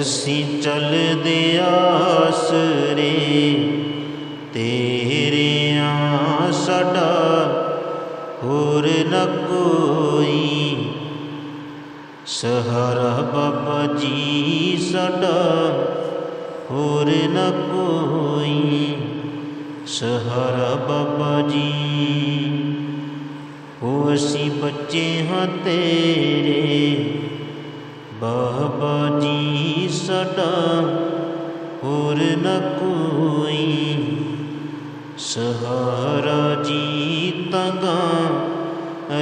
ਅਸੀਂ ਚੱਲਦੇ ਆਸਰੇ, ਤੇਰੇ ਆ ਸਾਡਾ ਹੋਰ ਨਾ ਕੋਈ। ਸਹਾਰਾ ਬਾਬਾ ਜੀ ਸਾਡਾ ਹੋਰ ਨਾ ਕੋਈ। ਸਹਾਰਾ ਬਾਬਾ ਜੀ ਹੋ ਅਸੀਂ ਬੱਚੇ ਹਾਂ ਤੇਰੇ ਬਾਬਾ ਜੀ ਸਾਡਾ ਹੋਰ ਨ ਕੋਈ। ਸਹਾਰਾ ਜੀ ਤੰਗਾ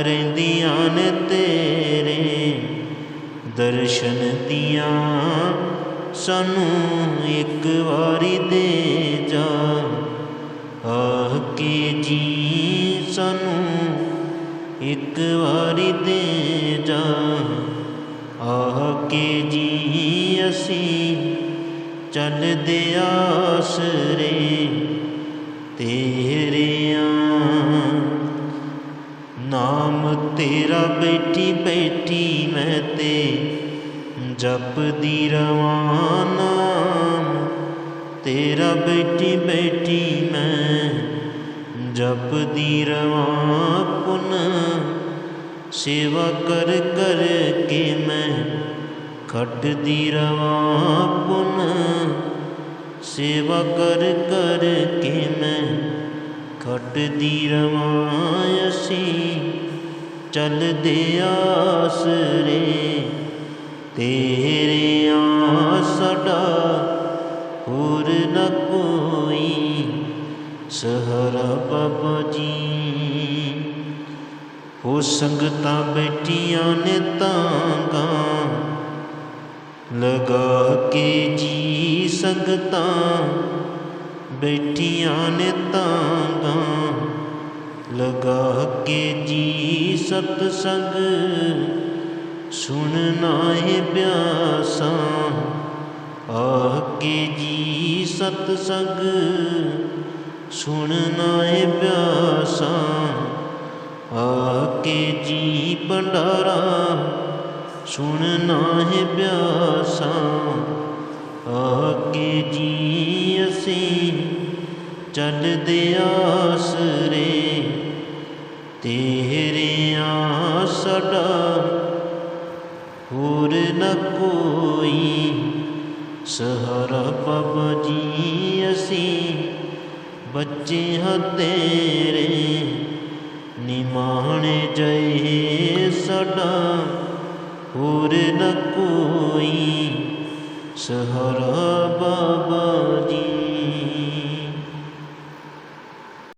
ਰਹਿੰਦੀਆਂ ਨੇ ਤੇਰੇ। ਦਰਸ਼ਨ ਦੀਆਂ ਸਾਨੂੰ ਇੱਕ ਵਾਰੀ ਦੇ ਜਾ। ਆਹ ਕੇ ਜੀ ਸਾਨੂੰ ਇੱਕ ਵਾਰੀ ਦੇ ਜਾ। ਆਹ ਕੇ ਜੀ ਅਸੀਂ ਚੱਲਦੇ ਆਸਰੇ ਤੇਰੇ ਆ। ਨਾਮ ਤੇਰਾ ਬੈਠੀ ਬੈਠੀ ਮੈਂ ਤੇ ਜਪਦੀ ਰਵਾਂ ਨਾਮ। ਤੇਰਾ ਬੈਠੀ ਬੈਠੀ ਮੈਂ ਜਪਦੀ ਰਵਾਂ ਪੁਨ। ਸੇਵਾ ਕਰ ਕਰ ਕੇ ਖੱਟਦੀ ਰਵਾਂ ਪੁਨ, ਸੇਵਾ ਕਰ ਕਰ ਕੇ ਮੈਂ ਖੱਟਦੀ ਰਵਾਂ ਅਸੀਂ, ਚੱਲਦੇ ਆਸਰੇ ਤੇਰੇ ਆ ਸਾਡਾ ਹੋਰ ਨਾ ਕੋਈ। ਸਹਾਰਾ ਬਾਬਾ ਜੀ, ਹੋ ਸੰਗਤਾਂ ਬੈਠੀਆਂ ਨੇ ਤਾਂ ਗਾਂ। ਲਗਾ ਕੇ ਜੀ ਸੰਗਤਾਂ, ਬੈਠੀਆਂ ਨੇ ਤਾਂਗਾ। ਲਗਾ ਕੇ ਜੀ ਸਤ ਸੰਗ ਸੁਣਨਾ ਹੈ ਬਿਆਸਾ ਆ ਕੇ ਜੀ ਸਤ ਸੰਗ ਸੁਣਨਾ ਏ ਬਿਆਸਾ ਆਹ ਕੇ ਜੀ ਭੰਡਾਰਾ ਸੁਣਨਾ ਹੈ ਬਿਆਸਾ ਆਕੇ ਜੀ ਅਸੀਂ ਚੱਲਦੇ ਆਸਰੇ। ਤੇਰੇ ਆ ਸਾਡਾ ਹੋਰ ਨ ਕੋਈ, ਸਹਾਰਾ ਬਾਬਾ ਜੀ ਅਸੀਂ ਬੱਚੇ ਹਾਂ ਤੇਰੇ, ਨਿਮਾਣੇ ਜਏ ਸਾਡਾ। ਹੋਰ ਨ ਕੋਈ ਸਹਾਰਾ ਬਾਬਾ ਜੀ।